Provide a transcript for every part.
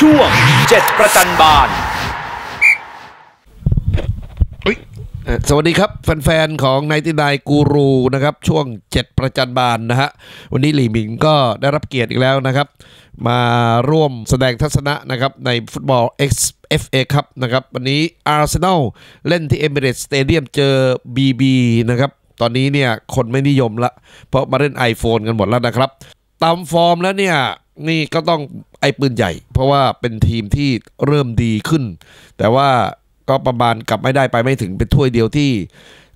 ช่วงเจ็ดประจันบานเอ่อสวัสดีครับ แฟนๆ ของนายตินายกูรูนะครับ ช่วง7ประจันบานนะฮะ วันนี้หลีหมิงก็ได้รับเกียรติอีกแล้วนะครับ มาร่วมแสดงทัศนะนะครับ ในฟุตบอล XFA ครับนะครับ วันนี้อาร์เซนอลเล่นที่ Emirates Stadium เจอ BB นะครับ ตอนนี้เนี่ยคนไม่นิยมละ เพราะมาเล่น iPhone กันหมดแล้วนะครับ ตามฟอร์มแล้วเนี่ยนี่ก็ต้อง ไอ้ปืนใหญ่ เพราะว่าเป็นทีมที่เริ่มดีขึ้น แต่ว่าก็ประมาณกลับไม่ได้ไปไม่ถึงเป็นถ้วยเดียวที่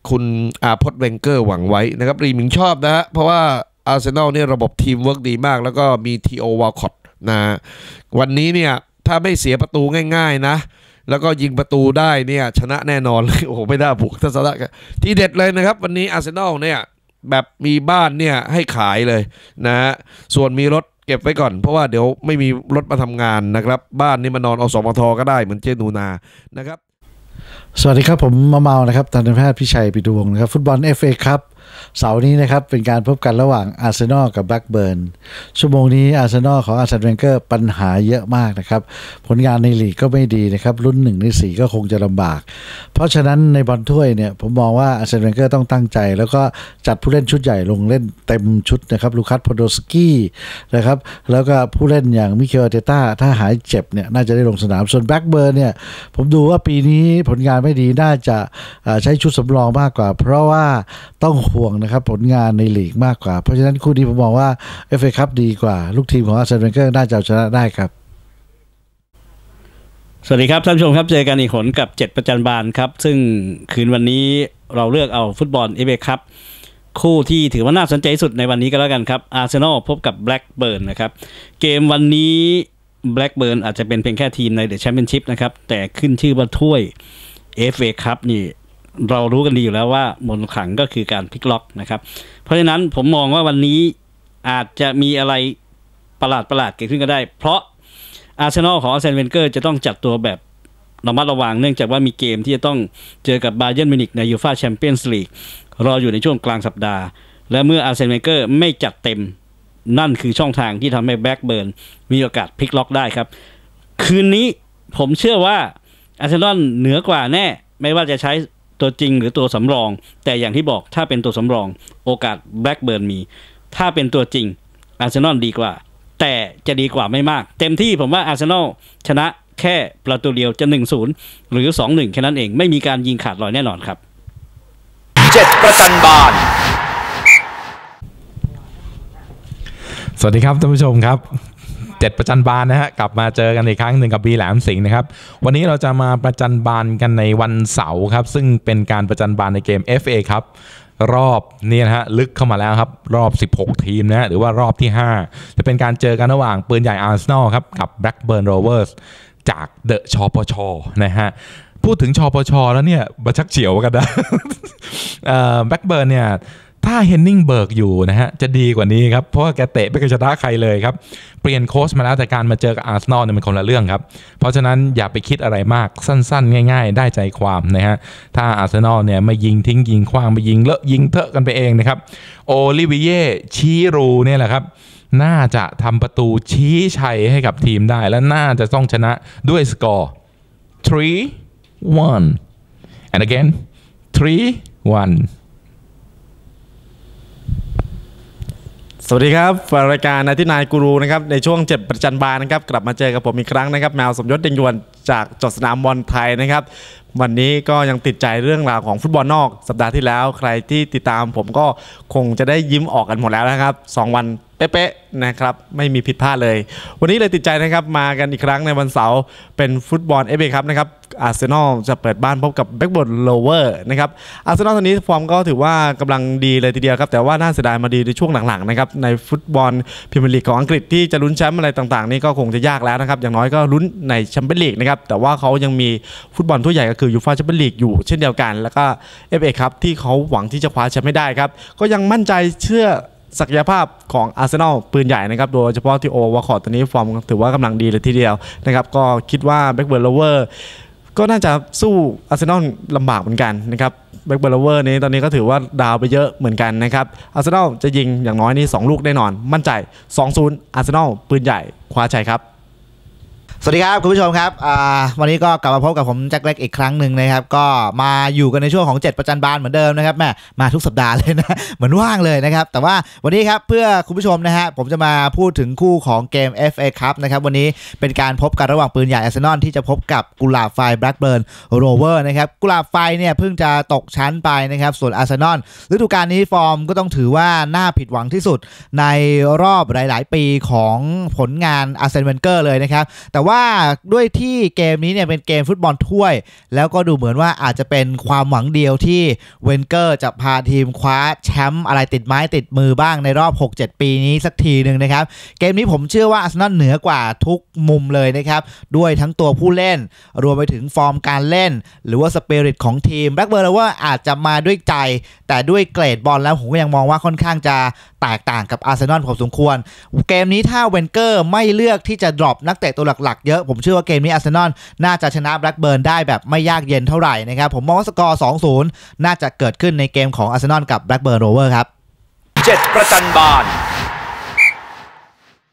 คุณอาพจน์เวนเกอร์หวังไว้นะครับ รีมิงชอบนะฮะเพราะว่าอาร์เซนอลเนี่ยระบบทีมเวิร์กดีมาก แล้วก็มีทีโอวาคอตนะฮะวันนี้เนี่ยถ้าไม่เสียประตูง่ายๆนะ แล้วก็ยิงประตูได้เนี่ยชนะแน่นอนเลย โอ้โห ไม่ได้บุกทัศนะที่เด็ดเลยนะครับ วันนี้อาร์เซนอลเนี่ยแบบมีบ้านเนี่ยให้ขายเลยนะส่วนมีรถ ก็บไว้ก่อน เพราะว่าเดี๋ยวไม่มีรถมาทำงานนะครับ บ้านนี่มานอนอสมทก็ได้เหมือนเจนูนานะครับ สวัสดีครับผมมาเมานะครับทันตแพทย์พิชัยปิดวงนะครับ ฟุตบอล FA ครับ เสาร์นี้นะครับเป็นการพบกันระหว่างอาร์เซนอลกับแบล็กเบิร์นชั่วโมงนี้อาร์เซนอลของอาร์เซนเวนเกอร์ปัญหาเยอะมากนะครับ ผลงานในลีกก็ไม่ดีนะครับรุ่นหนึ่งในสี่ก็คงจะลำบาก เพราะฉะนั้นในบอลถ้วยเนี่ยผมมองว่าอาร์เซนเวนเกอร์ต้องตั้งใจ แล้วก็จัดผู้เล่นชุดใหญ่ลงเล่นเต็มชุดนะครับลูคัสโพโดสกี้นะครับแล้วก็ผู้เล่นอย่างมิเคลเตต้าถ้าหายเจ็บเนี่ยน่าจะได้ลงสนามส่วนแบล็กเบิร์นเนี่ยผมดูว่าปีนี้ผลงานไม่ดีน่าจะใช้ชุดสำรองมากกว่า เพราะว่าต้องห่วงนะครับผลงานในลีกมากกว่า เพราะฉะนั้นคู่นี้ผมมองว่า FA คัพดีกว่า ลูกทีมของอาร์เซนเวนเกอร์น่าจะเอาชนะได้ครับสวัสดีครับท่านผู้ชมครับเจอกันอีกหนกับ 7 ประจันบานครับ ซึ่งคืนวันนี้เราเลือกเอาฟุตบอลเอเบครับคู่ที่ถือว่าน่าสนใจสุดในวันนี้ก็แล้วกันครับอาร์เซนอลพบกับแบล็กเบิร์นนะครับเกมวันนี้แบล็กเบิร์นอาจจะเป็นเพียงแค่ทีมในเดอะแชมเปี้ยนชิพนะครับแต่ขึ้นชื่อว่าถ้วย FA ครับนี่ เรารู้กันดีอยู่แล้วว่ามนต์ขังก็คือการพลิกล็อกนะครับ เพราะฉะนั้นผมมองว่าวันนี้อาจจะมีอะไรประหลาดประหลาดเกิดขึ้นก็ได้ เพราะอาร์เซนอลของอาร์เซนเวนเกอร์จะต้องจัดตัวแบบระมัดระวังเนื่องจากว่ามีเกมที่จะต้องเจอกับบาเยิร์นมิวนิกในยูฟาแชมเปี้ยนส์ลีกรออยู่ในช่วงกลางสัปดาห์ และเมื่ออาร์เซนเวนเกอร์ไม่จัดเต็มนั่นคือช่องทางที่ทำให้แบ็กเบิร์นมีโอกาสพลิกล็อกได้ครับ คืนนี้ผมเชื่อว่าอาร์เซนอลเหนือกว่าแน่ ไม่ว่าจะใช้ ตัวจริงหรือตัวสำรอง แต่อย่างที่บอกถ้าเป็นตัวสำรอง โอกาสแบ็กเบิร์นมี ถ้าเป็นตัวจริงอาร์เซนอลดีกว่า แต่จะดีกว่าไม่มาก เต็มที่ผมว่าอาร์เซนอลชนะแค่ประตูเดียวจะ 1-0 หรือ 2-1 แค่นั้นเองไม่มีการยิงขาดลอยแน่นอนครับเจ็ดประจันบานสวัสดีครับท่านผู้ชมครับ เจ็ดประจันบานนะฮะกลับมาเจอกันอีกครั้งหนึ่งกับบีแหลมสิงห์นะครับวันนี้เราจะมาประจันบานกันในวันเสาร์ครับ ซึ่งเป็นการประจันบานในเกม FA ครับรอบนี่นะฮะลึกเข้ามาแล้วครับรอบ 16 ทีมนะหรือว่ารอบที่ 5 จะเป็นการเจอกันระหว่างปืนใหญ่อาร์เซนอลครับกับ Blackburn Rovers จากเดอะชอปชนะฮะพูดถึงชอปชแล้วเนี่ยบัชักเฉียวกันนะแบล็กเบิร์นเนี่ย ถ้าเฮนนิงเบิร์กอยู่นะฮะจะดีกว่านี้ครับ เพราะว่าแกเตะไม่เคยชนะใครเลยครับ เปลี่ยนโค้ชมาแล้วแต่การมาเจอกับอาร์เซนอลเนี่ยมันคนละเรื่องครับ เพราะฉะนั้นอย่าไปคิดอะไรมากสั้นๆ ง่ายๆ ได้ใจความนะฮะ ถ้าอาร์เซนอลเนี่ยไม่ยิงทิ้งยิงคว้างไปยิงเลอะยิงเถอะกันไปเองนะครับ โอลิเวียชีรูเนี่ยแหละครับน่าจะทำประตูชี้ชัยให้กับทีมได้ และน่าจะต้องชนะด้วยสกอร์ 3 1 and again 3 1 สวัสดีครับรายการนายที่นายกูรูนะครับในช่วงเจ็ดประจันบานนะครับกลับมาเจอกับผมอีกครั้งนะครับแมวสมยศเดงยวนจากจดสนามบอลไทยนะครับ วันนี้ก็ยังติดใจเรื่องราวของฟุตบอลนอกสัปดาห์ที่แล้ว ใครที่ติดตามผมก็คงจะได้ยิ้มออกกันหมดแล้วนะครับ 2 วัน เป๊ะๆนะครับไม่มีผิดพลาดเลย วันนี้เลยติดใจนะครับมากันอีกครั้งในวันเสาร์เป็นฟุตบอลเอฟเอครับนะครับอาร์เซนอลจะเปิดบ้านพบกับแบ็กบอลโลเวอร์นะครับอาร์เซนอลตอนนี้ฟอร์มก็ถือว่ากำลังดีเลยทีเดียวครับ แต่ว่าน่าเสียดายมาดีในช่วงหลังๆนะครับในฟุตบอลพรีเมียร์ลีกของอังกฤษที่จะลุ้นแชมป์อะไรต่างๆ นี่ก็คงจะยากแล้วนะครับ อย่างน้อยก็ลุ้นในแชมเปี้ยนลีกนะครับแต่ว่าเขายังมีฟุตบอลทั่วใหญ่ก็คือยูฟ่าแชมเปี้ยนลีกอยู่เช่นเดียวกัน แล้วก็เอฟเอครับที่เขาหวังที่จะคว้าแชมป์ไม่ได้ครับก็ยังมั่นใจเชื่อ ศักยภาพของอาร์เซนอลปืนใหญ่นะครับ โดยเฉพาะที่โอวาคอร์ตอนนี้ฟอร์มถือว่ากำลังดีเลยทีเดียวนะครับ ก็คิดว่าแบ็กเบิร์ดโลเวอร์ก็น่าจะสู้อาร์เซนอลลำบากเหมือนกันนะครับแบ็กเบิร์ดโลเวอร์นี้ตอนนี้ก็ถือว่าดาวไปเยอะเหมือนกันนะครับอาร์เซนอลจะยิงอย่างน้อยนี่2ลูกแน่นอน มั่นใจ 2-0อาร์เซนอลปืนใหญ่คว้าชัยครับ สวัสดีครับ คุณผู้ชมครับวันนี้ก็กลับมาพบกับผมแจ็คเล็กอีกครั้งหนึ่งนะครับ ก็มาอยู่กันในช่วงของ 7 ประจันบานเหมือนเดิมนะครับแม่มาทุกสัปดาห์เลยนะเหมือนว่างเลยนะครับ แต่ว่าวันนี้ครับเพื่อคุณผู้ชมนะฮะผมจะมาพูดถึงคู่ของเกม FA Cup นะครับวันนี้เป็นการพบกันระหว่างปืนใหญ่อาร์เซนอลที่จะพบกับกุหลาบไฟแบล็กเบิร์นโรเวอร์นะครับกุหลาบไฟเนี่ยเพิ่งจะตกชั้นไปนะครับส่วนอาร์เซนอลฤดูกาลนี้ฟอร์มก็ต้องถือว่าน่าผิดหวังที่สุดในรอบหลาย ๆ ปีของผลงานอาร์เซนเวนเกอร์เลยนะครับแต่ว่าว่าด้วยที่เกมนี้เนี่ยเป็นเกมฟุตบอลถ้วย แล้วก็ดูเหมือนว่าอาจจะเป็นความหวังเดียวที่เวนเกอร์จะพาทีมคว้าแชมป์อะไรติดไม้ติดมือบ้างในรอบ 6-7 ปีนี้สักทีหนึ่งนะครับ เกมนี้ผมเชื่อว่าอาร์เซนอลเหนือกว่าทุกมุมเลยนะครับ ด้วยทั้งตัวผู้เล่น รวมไปถึงฟอร์มการเล่น หรือว่าสเปริตของทีมแบล็กเบิร์ดว่าอาจจะมาด้วยใจ แต่ด้วยเกรดบอลแล้วผมก็ยังมองว่าค่อนข้างจะ แตกต่างกับอาร์เซนอลพอสมควร เกมนี้ถ้าเวนเกอร์ไม่เลือกที่จะดรอปนักเตะตัวหลักๆ เยอะผมเชื่อว่าเกมนี้อาร์เซนอลน่าจะชนะแบล็กเบิร์นได้แบบไม่ยากเย็นเท่าไหร่นะครับผมมองว่าสกอร์ 2-0 น่าจะเกิดขึ้นในเกมของอาร์เซนอลกับแบล็กเบิร์นโรเวอร์ครับ7ประจันบาน